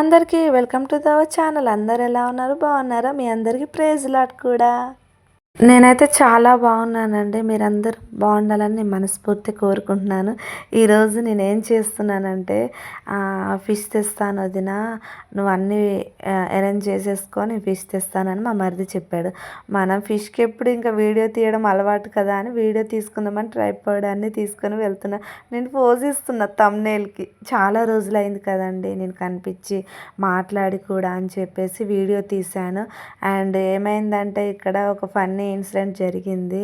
అందరికీ welcome to దవర్ channel. అందరు ఎలా ఉన్నారు? బాగున్నారా? మీ అందరికీ ప్రేజ్ లాట్ కూడా. నేనైతే చాలా బాగున్నానండి. మీరందరూ బాగుండాలని నేను మనస్ఫూర్తి కోరుకుంటున్నాను. ఈరోజు నేనేం చేస్తున్నానంటే ఫిష్ తెస్తాను వదిన. నువ్వు అన్నీ అరేంజ్ చేసేసుకొని ఫిష్ తెస్తానని మా మరిది చెప్పాడు. మనం ఫిష్కి ఎప్పుడు ఇంకా వీడియో తీయడం అలవాటు కదా అని వీడియో తీసుకుందామని ట్రైపాడ్ అన్నీ తీసుకొని వెళ్తున్నా. నేను పోజ్ ఇస్తున్నా తమ్నేల్కి చాలా రోజులైంది కదండి నేను కనిపించి మాట్లాడి కూడా అని చెప్పేసి వీడియో తీశాను. అండ్ ఏమైందంటే ఇక్కడ ఒక ఫన్నీ ఇన్సిడెంట్ జరిగింది.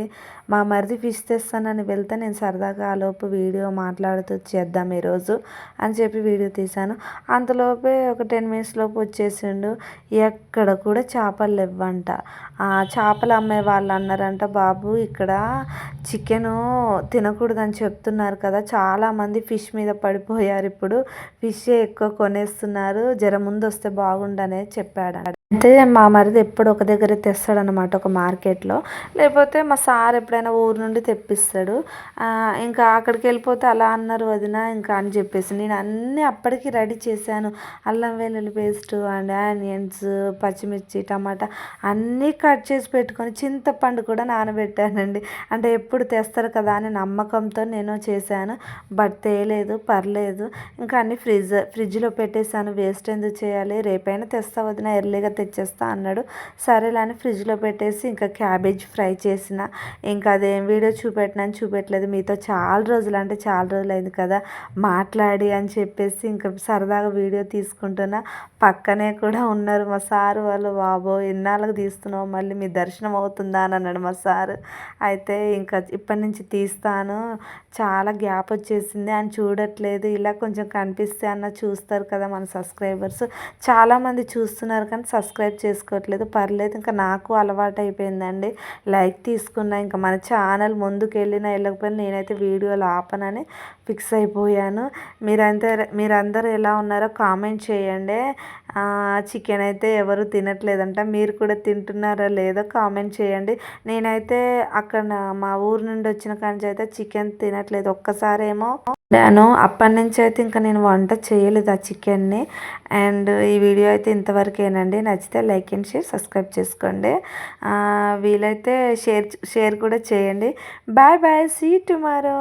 మా మరిది ఫిష్ తెస్తానని వెళ్తే నేను సరదాగా ఆలోపు వీడియో మాట్లాడుతూ చేద్దాం ఈరోజు అని చెప్పి వీడియో తీశాను. అంతలోపే ఒక టెన్ మినిట్స్ లోపు వచ్చేసిండు. ఎక్కడ కూడా చేపలు లేవంట. ఆ చేపలు అమ్మే వాళ్ళు అన్నారంట బాబు ఇక్కడ చికెను తినకూడదని చెప్తున్నారు కదా. చాలామంది ఫిష్ మీద పడిపోయారు ఇప్పుడు. ఫిష్ ఎక్కువ కొనేస్తున్నారు. జర ముందు వస్తే బాగుండనే చెప్పాడు అయితే మా మరిది ఎప్పుడు ఒక దగ్గర తెస్తాడనమాట ఒక మార్కెట్లో. లేకపోతే మా సార్ ఎప్పుడైనా ఊరు నుండి తెప్పిస్తాడు. ఇంకా అక్కడికి వెళ్ళిపోతే అలా అన్నారు వదిన ఇంకా అని చెప్పేసి. నేను అన్నీ అప్పటికి రెడీ చేశాను. అల్లం వెల్లుల్లి పేస్ట్ అండ్ ఆనియన్స్ పచ్చిమిర్చి టమాటా అన్నీ కట్ చేసి పెట్టుకొని చింతపండు కూడా నానబెట్టానండి. అంటే ఎప్పుడు తెస్తారు కదా అని నమ్మకంతో నేను చేశాను. బట్ తేలేదు పర్లేదు. ఇంకా అన్నీ ఫ్రిడ్జ్ ఫ్రిడ్జ్లో పెట్టేశాను. వేస్ట్ ఎందుకు చేయాలి? రేపైనా తెస్తా వదిన. ఎర్లీగా తెచ్చేస్తా అన్నాడు. సరేలే అని ఫ్రిడ్జ్లో పెట్టేసి ఇంకా క్యాబేజ్ ఫ్రై చేసిన. ఇంకా అదేం వీడియో చూపెట్టినా చూపెట్టలేదు. మీతో చాలా రోజులు అంటే చాలా రోజులు అయింది కదా మాట్లాడి అని చెప్పేసి ఇంకా సరదాగా వీడియో తీసుకుంటున్నా. పక్కనే కూడా ఉన్నారు మా సారు వాళ్ళు. బాబో ఎన్నాళ్ళకి తీస్తున్నావు? మళ్ళీ మీ దర్శనం అవుతుందా? అని అన్నాడు మా సారు. అయితే ఇంకా ఇప్పటి నుంచి తీస్తాను. చాలా గ్యాప్ వచ్చేసింది అని చూడట్లేదు. ఇలా కొంచెం కనిపిస్తే అన్న చూస్తారు కదా మన సబ్స్క్రైబర్స్. చాలామంది చూస్తున్నారు కానీ సబ్స్క్రైబ్ చేసుకోవట్లేదు పర్లేదు. ఇంకా నాకు అలవాటు అయిపోయిందండి లైక్ తీసుకున్నా ఇంకా మన ఛానల్ ముందుకు వెళ్ళినా వెళ్ళకపోయినా నేనైతే వీడియోలు ఆపనని ఫిక్స్ అయిపోయాను. మీరంతా మీరందరూ ఎలా ఉన్నారో కామెంట్ చేయండి. చికెన్ అయితే ఎవరు తినట్లేదంట. మీరు కూడా తింటున్నారా లేదో కామెంట్ చేయండి. నేనైతే అక్కడ మా ఊరు నుండి వచ్చిన కాంచి అయితే చికెన్ తినట్లేదు. ఒక్కసారేమో నేను అప్పటి నుంచి అయితే ఇంకా నేను వంట చేయలేదు ఆ చికెన్ని. అండ్ ఈ వీడియో అయితే ఇంతవరకేనండి. నచ్చితే లైక్ అండ్ షేర్ సబ్స్క్రైబ్ చేసుకోండి. వీలైతే షేర్ షేర్ కూడా చేయండి. Bye bye see tomorrow.